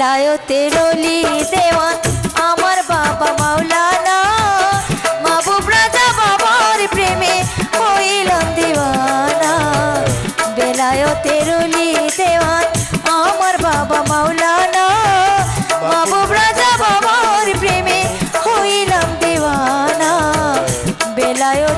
लायो ते डोली देवा, अमर बाबा मौलाना, महबूब राजा बाबार प्रेमे होइल दीवाना। बेलायो ते डोली देवा, अमर बाबा मौलाना, महबूब राजा बाबार प्रेमे होइल दीवाना। बेलायो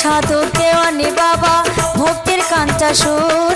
সাধু দেওয়ানি বাবা ভক্তির কাঞ্চা সুর।